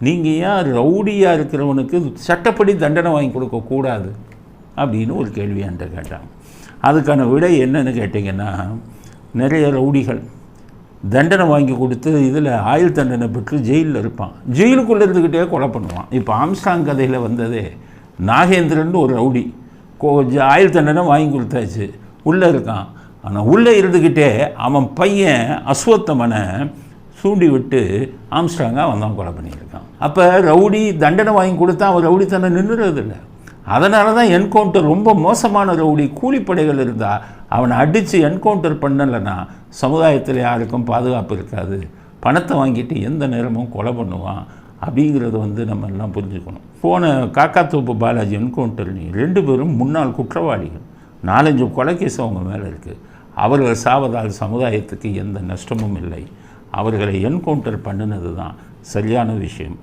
நீங்கள் ஏன் ரவுடியாக இருக்கிறவனுக்கு சட்டப்படி தண்டனை வாங்கி கொடுக்கக்கூடாது அப்படின்னு ஒரு கேள்வி என்கிட்ட கேட்டாங்க அதுக்கான விடை என்னன்னு கேட்டிங்கன்னா நிறைய ரவுடிகள் தண்டனை வாங்கி கொடுத்து இதில் ஆயுள் தண்டனை பெற்று ஜெயிலில் இருப்பான். ஜெயிலுக்குள்ளே இருந்துக்கிட்டே கொலை பண்ணுவான். இப்போ ஆம்ஸ்டாங் கதையில் வந்ததே நாகேந்திரன் ஒரு ரவுடி கோ ஜ- ஆயுள் தண்டனை வாங்கி கொடுத்தாச்சு. உள்ளே இருக்கான். ஆனால் உள்ளே இருந்துக்கிட்டே அவன் பையன் அஸ்வத்தமனை சூண்டி விட்டு ஆம்ஸ்டாங்காக அவன் தான் கொலை பண்ணியிருக்கான். அப்போ ரவுடி தண்டனை வாங்கி கொடுத்தா அவன் ரவுடி தன்னை நின்றுறதில்ல அதனால தான் என்கவுண்டர் ரொம்ப மோசமான ரவுடி கூலிப்படைகள் இருந்தால் அவனை அடித்து என்கவுண்டர் பண்ணலைன்னா சமுதாயத்தில் யாருக்கும் பாதுகாப்பு இருக்காது. பணத்தை வாங்கிட்டு எந்த நேரமும் கொலை பண்ணுவான் அப்படிங்கிறத வந்து நம்ம எல்லாம் புரிஞ்சுக்கணும். போன காக்காத்தோப்பு பாலாஜி என்கவுண்டர் நீ ரெண்டு பேரும் முன்னாள் குற்றவாளிகள். நாலஞ்சு கொலைக்கேஸ் அவங்க மேலே இருக்குது அவர்கள் சாவதால் சமுதாயத்துக்கு எந்த நஷ்டமும் இல்லை. அவர்களை என்கவுண்டர் பண்ணினது தான் சரியான விஷயம்.